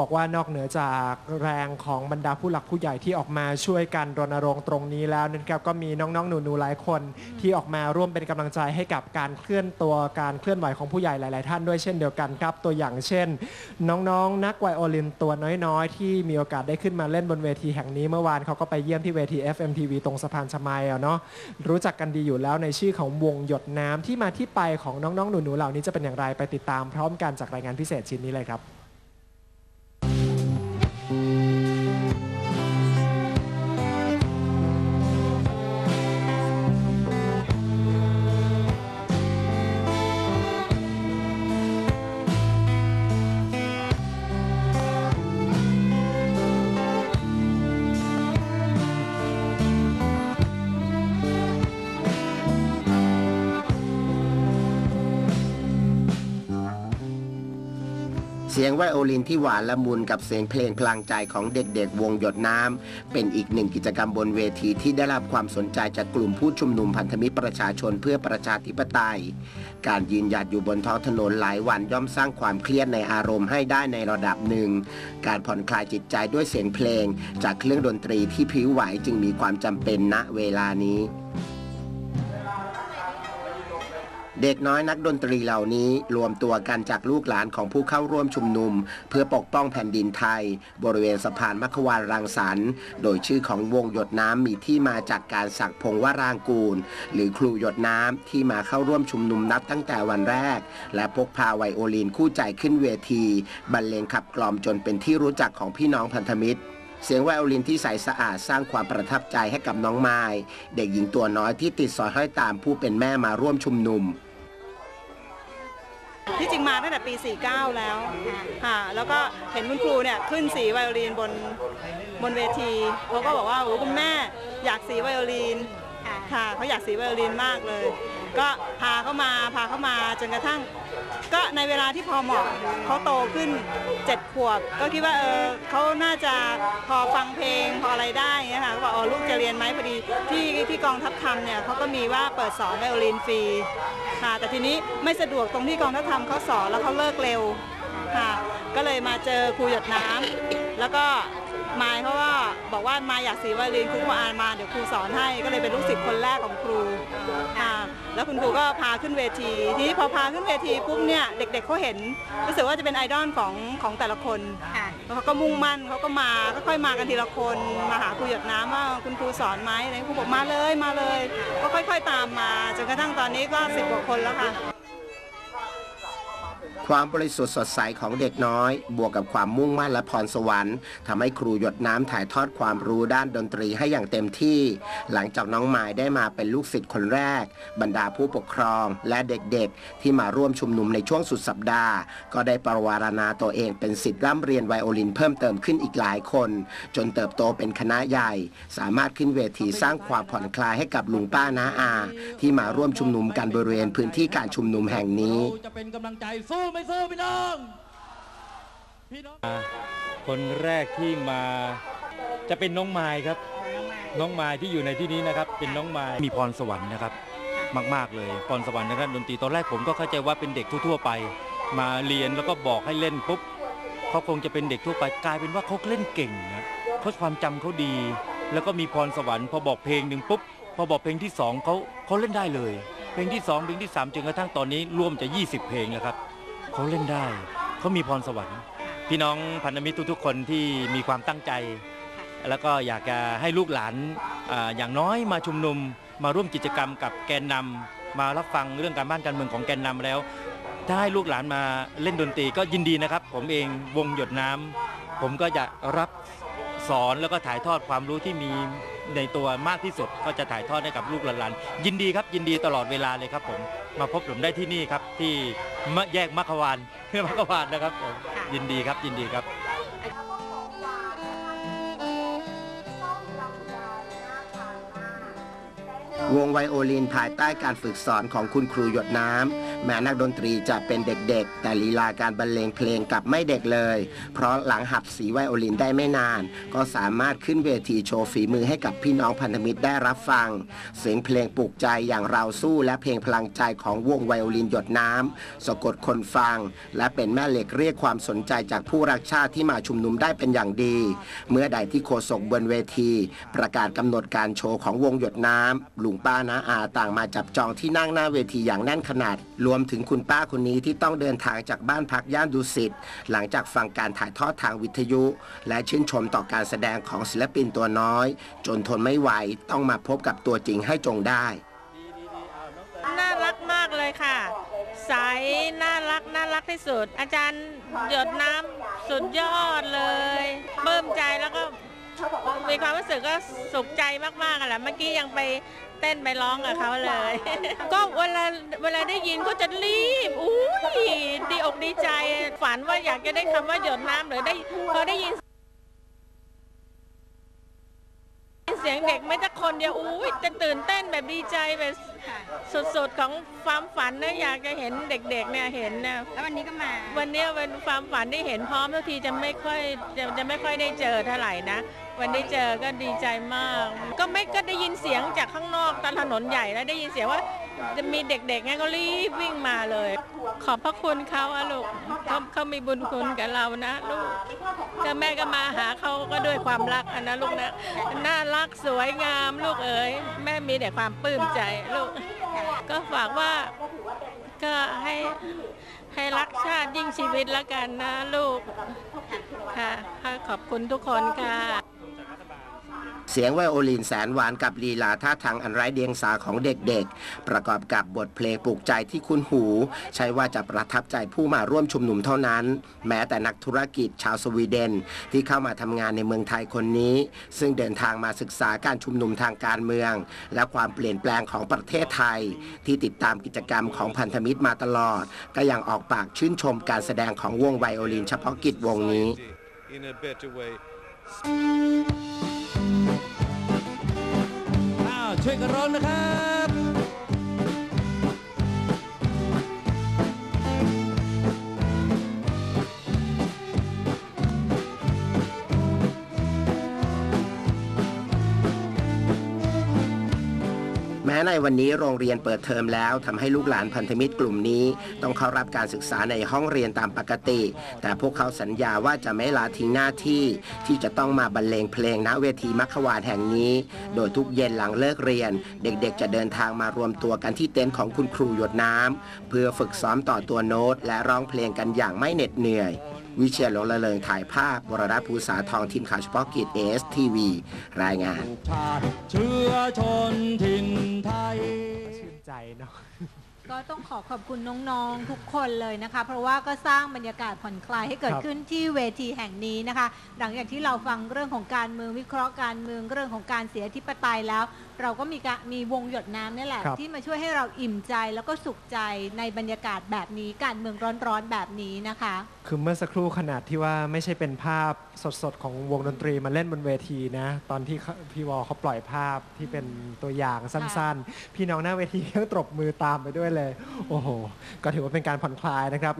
บอกว่านอกเหนือจากแรงของบรรดาผู้หลักผู้ใหญ่ที่ออกมาช่วยกันรณรงค์ตรงนี้แล้วนะครับก็มีน้องๆ หนูๆหลายคน ที่ออกมาร่วมเป็นกำลังใจให้กับการเคลื่อนตัวการเคลื่อนไหวของผู้ใหญ่หลาย ๆ ท่านด้วยเช่นเดียวกันครับ ตัวอย่างเช่น น้องๆ นักไวโอลินตัวน้อย ๆ ที่มีโอกาสได้ขึ้นมาเล่นบนเวทีแห่งนี้เมื่อวานเขาก็ไปเยี่ยมที่เวที FMTV ตรงสะพานชมัยอะเนาะรู้จักกันดีอยู่แล้วในชื่อของวงหยดน้ำที่มาที่ไปของน้องๆ หนูๆ เหล่านี้จะเป็นอย่างไรไปติดตามพร้อมกันจากรายงานพิเศษชิ้นนี้เลยครับ สียงไวโอลินที่หวานละมุนกับเสียงเพลงพลางใจของเด็กๆ วงหยดน้ำเป็นอีกหนึ่งกิจกรรมบนเวทีที่ได้รับความสนใจจากกลุ่มผู้ชุมนุมพันธมิตรประชาชนเพื่อประชาธิปไตย การยืนหยัดอยู่บนท้องถนนหลายวันย่อมสร้างความเครียดในอารมณ์ให้ได้ในระดับหนึ่ง การผ่อนคลายจิตใจด้วยเสียงเพลง จากเครื่องดนตรีที่พริ้วไหวจึงมีความจำเป็นณเวลานี้ เด็กน้อยนักดนตรีเหล่านี้รวมตัวกันจากลูกหลานของผู้เข้าร่วมชุมนุม เพื่อปกป้องแผ่นดินไทย บริเวณสะพานมัควานรังสรรค์โดยชื่อของวงหยดน้ำมีที่มาจากการสักพงวรางกูล หรือครูหยดน้ำที่มาเข้าร่วมชุมนุมนับตั้งแต่วันแรก และพกพาไวโอลินคู่ใจขึ้นเวที บรรเลงขับกล่อมจนเป็นที่รู้จักของพี่น้องพันธมิตรเสียงไวโอลินที่ใสสะอาดสร้างความประทับใจให้กับน้องไม้เด็กหญิงตัวน้อยที่ติดสอยห้อยตามผู้เป็นแม่มาร่วมชุมนุม ที่จริงมาตั้งแต่ปี 49 แล้วค่ะแล้วก็เห็นคุณครูเนี่ยขึ้นสีไวโอลินบนบนเวทีเขาก็บอกว่าโอ้คุณแม่อยากสีไวโอลิน ค่ะเขาอยากสีไวโอลินมากเลย ก็พาเขามาพาเขามาจนกระทั่ง ก็ในเวลาที่พอเหมาะเขาโตขึ้น7ขวบ ก็คิดว่าเออเขาน่าจะพอฟังเพลงพออะไรได้เงี้ยค่ะก็บอกอ๋อลูกจะเรียนไหมพอดีที่ที่กองทัพธรรมเนี่ยเขาก็มีว่าเปิดสอนไวโอลินฟรีค่ะ แต่ทีนี้ไม่สะดวกตรงที่กองทัพธรรมเขาสอนแล้วเขาเลิกเร็วค่ะ ก็เลยมาเจอครูหยดน้ำแล้วก็ มายเขาว่าบอกว่ามาอยากสีวโอลินครูอ่านมาเดี๋ยวครูสอนให้ก็เลยเป็นลูกศิษย์คนแรกของครูค่ะแล้วคุณครูก็พาขึ้นเวทีทีนี้พอพาขึ้นเวทีปุ๊บเนี่ยเด็กๆเขาเห็นรู้สึกว่าจะเป็นไอดอลของของแต่ละคนแล้วเขาก็มุ่งมั่นเขาก็มาก็ค่อยมากันทีละคนมาหาครูหยดน้ำว่าคุณครูสอนไหมอะไรครูบอกมาเลยมาเลย ก็ค่อย ๆตามมาจนกระทั่งตอนนี้ก็สิบกว่าคนแล้วค่ะ ความบริสุทธิ์สดใสของเด็กน้อย บวกกับความมุ่งมั่นและพรสวรรค์ทำให้ครูหยดน้ำถ่ายทอดความรู้ด้านดนตรีให้อย่างเต็มที่ หลังจากน้องไม้ได้มาเป็นลูกศิษย์คนแรก บรรดาผู้ปกครองและเด็กๆ ที่มาร่วมชุมนุมในช่วงสุดสัปดาห์ ก็ได้ประวารณาตัวเองเป็นศิษย์ร่ำเรียนไวโอลินเพิ่มเติมขึ้นอีกหลายคน จนเติบโตเป็นคณะใหญ่ สามารถขึ้นเวทีสร้างความผ่อนคลายให้กับลุงป้าน้าอา ที่มาร่วมชุมนุมกันบริเวณพื้นที่การชุมนุมแห่งนี้จะเป็นกำลังใจสู้ไม่สู้พี่น้องพี่น้องคนแรกที่มาจะเป็นน้องไม้ครับ น้องไม้ที่อยู่ในที่นี้นะครับ เป็นน้องไม้มีพรสวรรค์นะครับ มาก ๆ เลยพรสวรรค์นะครับดนตรีตอนแรกผมก็เข้าใจว่าเป็นเด็กทั่วๆไป มาเรียนแล้วก็บอกให้เล่นปุ๊บเขาคงจะเป็นเด็กทั่วไปกลายเป็นว่าเขาเล่นเก่งนะเขาความจำเขาดี แล้วก็มีพรสวรรค์พอบอกเพลงหนึ่งปุ๊บพอบอกเพลงที่สองเขาเขาเล่นได้เลย เพลงที่สองเพลงที่สามจนกระทั่งตอนนี้ร่วมจะ 20 เพลงแล้วครับ เขาเล่นได้ เขามีพรสวรรค์ พี่น้องพันธมิตรทุกๆคนที่มีความตั้งใจ แล้วก็อยากจะให้ลูกหลานอาอย่างน้อยมาชุมนุม มาร่วมกิจกรรมกับแกนนำมารับฟังเรื่องการบ้านการเมืองของแกนนำแล้ว ถ้าให้ลูกหลานมาเล่นดนตรีก็ยินดีนะครับ ผมเองวงหยดน้ำผมก็จะรับสอนแล้วก็ถ่ายทอดความรู้ที่มีในตัวมากที่สุดก็จะถ่ายทอดให้กับลูกหลานๆยินดีครับยินดีตลอดเวลาเลยครับผม มาพบผมได้ที่นี่ครับ ที่มะแยกมัคควานมัคควานนะครับผมยินดีครับยินดีครับ วงไวโอลินภายใต้การฝึกสอนของคุณครูหยดน้ำ แม้นักดนตรีจะเป็นเด็กๆ แต่ลีลาการบรรเลงเพลงกลับไม่เด็กเลย เพราะหลังหัดสีไวโอลินได้ไม่นาน ก็สามารถขึ้นเวทีโชว์ฝีมือให้กับพี่น้องพันธมิตรได้รับฟัง เสียงเพลงปลุกใจอย่างเราสู้และเพลงพลังใจของวงไวโอลินหยดน้ำสะกดคนฟัง และเป็นแม่เหล็กเรียกความสนใจจากผู้รักชาติที่มาชุมนุมได้เป็นอย่างดี เมื่อใดที่โฆษกบนเวที ประกาศกำหนดการโชว์ของวงหยดน้ำลุงป้านาอาต่างมาจับจองที่นั่งหน้าเวทีอย่างแน่นขนาดรวมถึงคุณป้าคนนี้ที่ต้องเดินทางจากบ้านพักย่านดุสิตหลังจากฟังการถ่ายทอดทางวิทยุ และชื่นชมต่อการแสดงของศิลปินตัวน้อย จนทนไม่ไหวต้องมาพบกับตัวจริงให้จงได้ น่ารักมากเลยค่ะ ใสน่ารักน่ารักที่สุด อาจารย์หยดน้ำสุดยอดเลยปลื้มใจแล้วก็ มีความรู้สึกก็สุขใจมากๆอะแหละเมื่อกี้ยังไปเต้นไปร้องกับเขาเลย ก็เวลาเวลาได้ยินก็จะรีบอุ้ยดีอกดีใจฝันว่าอยากจะได้คำว่าหยดน้ำหรือได้พอได้ยินเสียงเด็กไม่แต่คนเดียวอุ้ยจะตื่นเต้นแบบดีใจแบบสุดๆของความฝันนะอยากจะเห็นเด็กๆเนี่ยเห็นนะแล้ววันนี้ก็มา วันเนี้ยเป็นความฝันที่เห็นพร้อมทุกทีจะไม่ค่อยจะจะไม่ค่อยได้เจอเท่าไหร่นะ วันได้เจอก็ดีใจมาก ก็ไม่ก็ได้ยินเสียงจากข้างนอกตามถนนใหญ่แล้วได้ยินเสียงว่าจะมีเด็กๆไงก็รีบวิ่งมาเลย ขอบพระคุณเขาอะลูกเขาเขามีบุญคุณกับเรานะลูกก็แม่ก็มาหาเขาก็ด้วยความรักอะนะลูกนะน่ารักสวยงามลูกเอ๋ยแม่มีแต่ความปลื้มใจลูกก็ฝากว่าก็ให้ให้รักชาติยิ่งชีวิตแล้วกันนะลูกค่ะค่ะขอบคุณทุกคนค่ะ เสียงไวโอลินแสนหวานกับลีลาท่าทางอันไร้เดียงสาของเด็กๆ ประกอบกับบทเพลงปลุกใจที่คุ้นหู ใช่ว่าจะประทับใจผู้มาร่วมชุมนุมเท่านั้น แม้แต่นักธุรกิจชาวสวีเดน ที่เข้ามาทำงานในเมืองไทยคนนี้ ซึ่งเดินทางมาศึกษาการชุมนุมทางการเมือง และความเปลี่ยนแปลงของประเทศไทย ที่ติดตามกิจกรรมของพันธมิตรมาตลอด ก็ยังออกปากชื่นชมการแสดงของวงไวโอลินเฉพาะกิจวงนี้ in a better way. อ้าวช่วยกันร้องนะครับ ม้ในวันนี้โรงเรียนเปิดเทอมแล้วทำให้ลูกหลานพันธมิตรกลุ่มนี้ ต้องเข้ารับการศึกษาในห้องเรียนตามปกติ แต่พวกเขาสัญญาว่าจะไม่ลาทิ้งหน้าที่ ที่จะต้องมาบรรเลงเพลงณเวทีมัขวานแห่งนี้ โดยทุกเย็นหลังเลิกเรียน เด็กๆ จะเดินทางมารวมตัวกันที่เต็นท์ของคุณครูหยดน้ำเพื่อฝึกซ้อมต่อตัวโน้ต และร้องเพลงกันอย่างไม่เหน็ดเหนื่อย วิเชียรหลงละเลงถ่ายภาพวรรัตน์ภูษาทองทีมข่าวเฉพาะกิจเอสทีวีรายงานชาติเชื้อชนถิ่นไทยชื่นใจเนาะก็ต้องขอขอบคุณน้องๆทุกคนเลยนะคะ เพราะว่าก็สร้างบรรยากาศผ่อนคลายให้เกิดครับขึ้นที่เวทีแห่งนี้นะคะ หลังจากที่เราฟังเรื่องของการเมืองวิเคราะห์การเมืองเรื่องของการเสียธิปไตยแล้ว เราก็มีการมีวงหยดน้ำนี่แหละ ครับ ที่มาช่วยให้เราอิ่มใจแล้วก็สุขใจในบรรยากาศแบบนี้การเมืองร้อนๆแบบนี้นะคะ คือเมื่อสักครู่ขนาดที่ว่าไม่ใช่เป็นภาพสดๆ ของวงดนตรีมาเล่นบนเวทีนะ ตอนที่เขาพี่วอเขาปล่อยภาพที่เป็นตัวอย่างสั้นๆ พี่น้องหน้าเวทีก็ตบมือตามไปด้วยเลย โอ้โห ก็ถือว่าเป็นการผ่อนคลายนะครับ